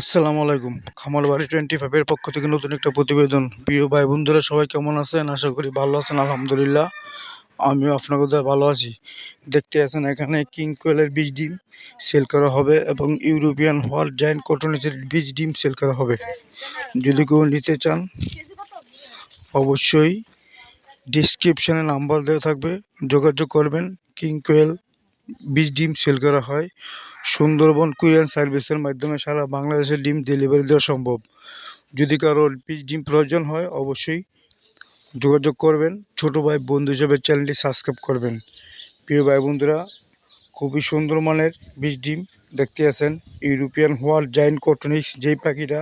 আসসালামু আলাইকুম। খামার বাড়ি টোয়েন্টি ফাইভের পক্ষ থেকে নতুন একটা প্রতিবেদন। প্রিয় ভাই বন্ধুরা, সবাই কেমন আছেন? আশা করি ভালো আছেন, আলহামদুলিল্লাহ। আমিও আপনাদের দ্বারা ভালো আছি। দেখতে আছেন এখানে কিং কোয়েলের বীজ ডিম সেল করা হবে এবং ইউরোপিয়ান হোয়াইট জায়েন্ট কটনিসের বীজ ডিম সেল করা হবে। যদি কেউ নিতে চান, অবশ্যই ডিসক্রিপশানে নাম্বার দেওয়া থাকবে। যোগাযোগ করবেন কিং কোয়েল বীজ ডিম সেল করা হয়। সুন্দরবন কুরিয়ান সার্ভিসের মাধ্যমে সারা বাংলাদেশের ডিম ডেলিভারি দেওয়া সম্ভব। যদি কারোর বীজ ডিম প্রয়োজন হয়, অবশ্যই যোগাযোগ করবেন। ছোট ভাই, বন্ধু হিসেবে চ্যানেলটি সাবস্ক্রাইব করবেন। প্রিয় ভাই, বন্ধুরা, খুবই সুন্দর মানের বীজ ডিম দেখতে আছেন। ইউরোপিয়ান হোয়াইট জায়েন্ট কটনিক্স যেই পাখিটা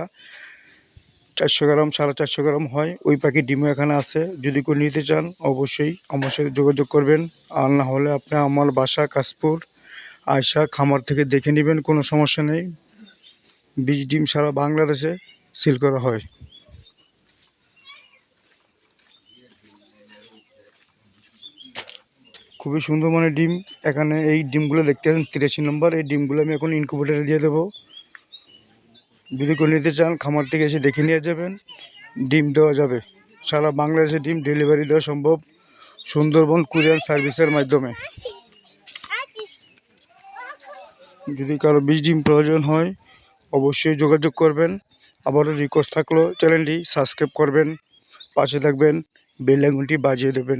চারশো গ্রাম, সাড়ে চারশো গ্রাম হয়। ওই পাখির ডিমও এখানে আছে। যদি কেউ নিতে চান, অবশ্যই আমার সাথে যোগাযোগ করবেন। আর না হলে আপনি আমার বাসা কাশপুর আয়সা খামার থেকে দেখে নেবেন, কোনো সমস্যা নেই। বীজ, ডিম সারা বাংলাদেশে সিল করা হয়। খুবই সুন্দর মানে ডিম। এখানে এই ডিমগুলো দেখতে পাচ্ছেন, তিরাশি নম্বর। এই ডিমগুলো আমি এখন ইনকুবেটারে দিয়ে দেবো। যদি কেউ নিতে চান, খামার থেকে এসে দেখে নিয়ে যাবেন। ডিম দেওয়া যাবে। সারা বাংলাদেশে ডিম ডেলিভারি দেওয়া সম্ভব সুন্দরবন কুরিয়ার সার্ভিসের মাধ্যমে। যদি কারও বীজ ডিম প্রয়োজন হয়, অবশ্যই যোগাযোগ করবেন। আবারও রিকোয়েস্ট থাকল চ্যানেলটি সাবস্ক্রাইব করবেন। পাশে থাকবেন, বেল আইকনটি বাজিয়ে দেবেন।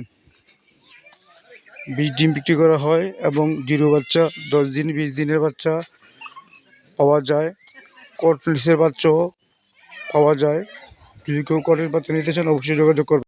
বীজ ডিম বিক্রি করা হয় এবং জিরো বাচ্চা, দশ দিন, বিশ দিনের বাচ্চা পাওয়া যায়। কটলিসের বাচ্চাও পাওয়া যায়। যদি কেউ কটের বাচ্চা নিতে চান অবশ্যই যোগাযোগ করবেন।